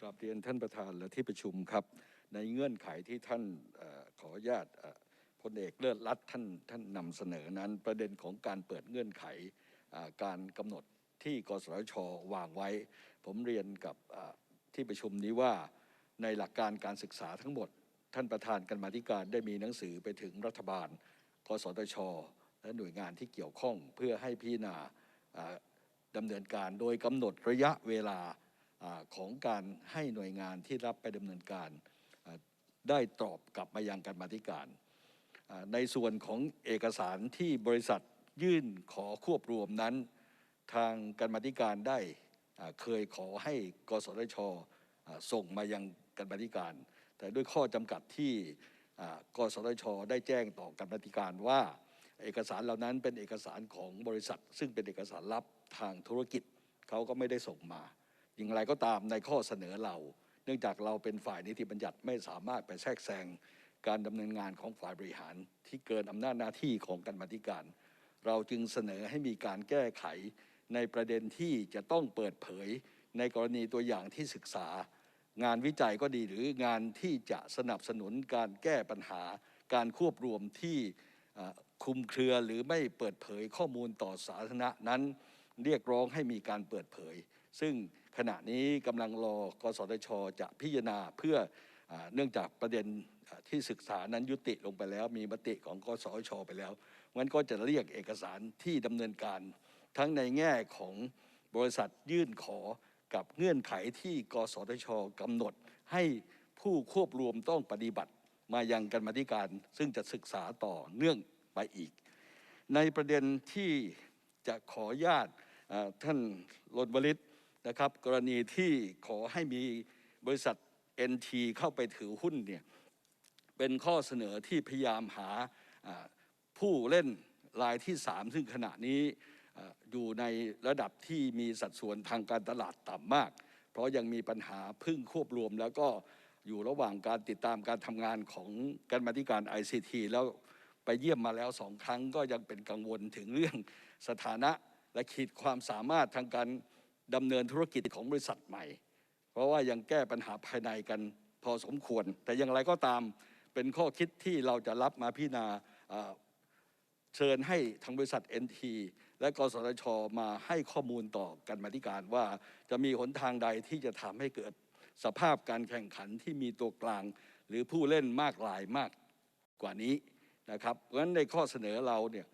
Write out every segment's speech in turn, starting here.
กราบเรียนท่านประธานและที่ประชุมครับ ในเงื่อนไขที่ท่านอขออนุญาตพลเอกเลิศรัตท่านท่านนำเสนอนั้นประเด็นของการเปิดเงื่อนไขการกำหนดที่กสทชวางไว้ ผมเรียนกับที่ประชุมนี้ว่าในหลักการการศึกษาทั้งหมด ท่านประธานกรรมาธิการได้มีหนังสือไปถึงรัฐบาล กสทช และหน่วยงานที่เกี่ยวข้องเพื่อให้พิจารณาดำเนินการโดยกำหนดระยะเวลา ของการให้หน่วยงานที่รับไปดำเนินการได้ตอบกลับมายังกรรมาธิการ ในส่วนของเอกสารที่บริษัทยื่นขอควบรวมนั้น ทางกรรมาธิการได้เคยขอให้กสทชส่งมายังกรรมาธิการ แต่ด้วยข้อจำกัดที่กสทชได้แจ้งต่อกรรมาธิการว่า เอกสารเหล่านั้นเป็นเอกสารของบริษัท ซึ่งเป็นเอกสารลับทางธุรกิจเขาก็ไม่ได้ส่งมา อย่างไรก็ตามในข้อเสนอเรา เนื่องจากเราเป็นฝ่ายนิติบัญญัติไม่สามารถไปแทรกแซงการดำเนินงานของฝ่ายบริหารที่เกินอำนาจหน้าที่ของกรรมาธิการ เราจึงเสนอให้มีการแก้ไขในประเด็นที่จะต้องเปิดเผย ในกรณีตัวอย่างที่ศึกษา งานวิจัยก็ดีหรืองานที่จะสนับสนุนการแก้ปัญหา การควบรวมที่คุมเครือหรือไม่เปิดเผยข้อมูลต่อสาธารณะนั้น เรียกร้องให้มีการเปิดเผย ซึ่งขณะนี้กำลังรอกสทช จะพิจารณาเพื่ออเนื่องจากประเด็นที่ศึกษานั้นยุติลงไปแล้ว มีมติของกสทชไปแล้วงั้นก็จะเรียกเอกสารที่ดำเนินการทั้งในแง่ของบริษัทยื่นขอกับเงื่อนไขที่กสทชกำหนดให้ผู้ควบรวมต้องปฏิบัติมายังกรรมาธิการ ซึ่งจะศึกษาต่อเนื่องไปอีก ในประเด็นที่จะขออนุญาตท่านรณวลิต นะครับกรณีที่ขอให้มีบริษัท NT เข้าไปถือหุ้นเนี่ยเป็นข้อเสนอที่พยายามหาผู้เล่นรายที่ 3 ซึ่งขณะนี้อยู่ในระดับที่มีสัดส่วนทางการตลาดต่ำมาก เพราะยังมีปัญหาพึ่งควบรวม แล้วก็อยู่ระหว่างการติดตามการทำงานของการมาธิการ ICT แล้วไปเยี่ยมมาแล้วสองครั้งก็ยังเป็นกังวลถึงเรื่องสถานะและขีดความสามารถทางการ ดำเนินธุรกิจของบริษัทใหม่ เพราะว่ายังแก้ปัญหาภายในกันพอสมควร แต่อย่างไรก็ตามเป็นข้อคิดที่เราจะรับมาพิจารณาเชิญให้ทางบริษัท NT และกสทช มาให้ข้อมูลต่อกันมาธิการว่าจะมีหนทางใดที่จะทำให้เกิดสภาพการแข่งขันที่มีตัวกลาง หรือผู้เล่นมากหลายมากกว่านี้นะครับเพราะฉะนั้นในข้อเสนอเราเนี่ย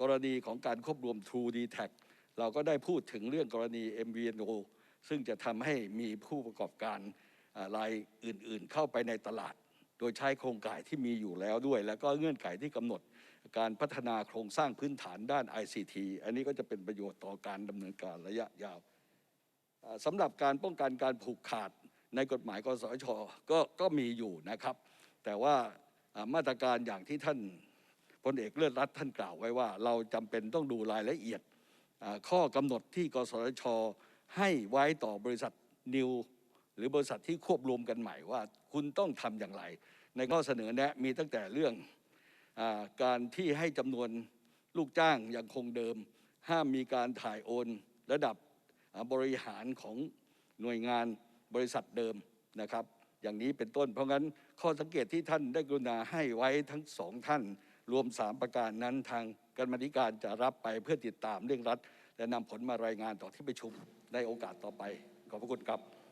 กรณีของการควบรวม True d t a c เราก็ได้พูดถึงเรื่องกรณี MVNO ซึ่งจะทำให้มีผู้ประกอบการรายอื่นๆ เข้าไปในตลาด โดยใช้โครงข่ายที่มีอยู่แล้วด้วย แล้วก็เงื่อนไขที่กำหนดการพัฒนาโครงสร้างพื้นฐานด้าน ICT อันนี้ก็จะเป็นประโยชน์ต่อการดำเนินการระยะยาวสำหรับการป้องกันการผูกขาดในกฎหมายกสชก็ก็มีอยู่นะครับ แต่ว่ามาตรการอย่างที่ท่านพลเอกเลิศรัตน์ท่านกล่าวไว้ว่า เราจำเป็นต้องดูรายละเอียด ข้อกำหนดที่กสทช ให้ไว้ต่อบริษัทนิวหรือบริษัทที่ควบรวมกันใหม่ว่า คุณต้องทำอย่างไร ในข้อเสนอแนะมีตั้งแต่เรื่องอการที่ให้จำนวนลูกจ้างยังคงเดิม ห้ามมีการถ่ายโอน ระดับบริหารของหน่วยงานบริษัทเดิมนะครับ อย่างนี้เป็นต้นเพราะงั้นข้อสังเกตที่ท่านได้กรุณาให้ไว้ทั้งสองท่าน รวมสามประการนั้นทางกรรมธิการจะรับไปเพื่อติดตามเรื่องรัฐ และนำผลมารายงานต่อที่ประชุมในโอกาสต่อไป ขอบพระคุณครับ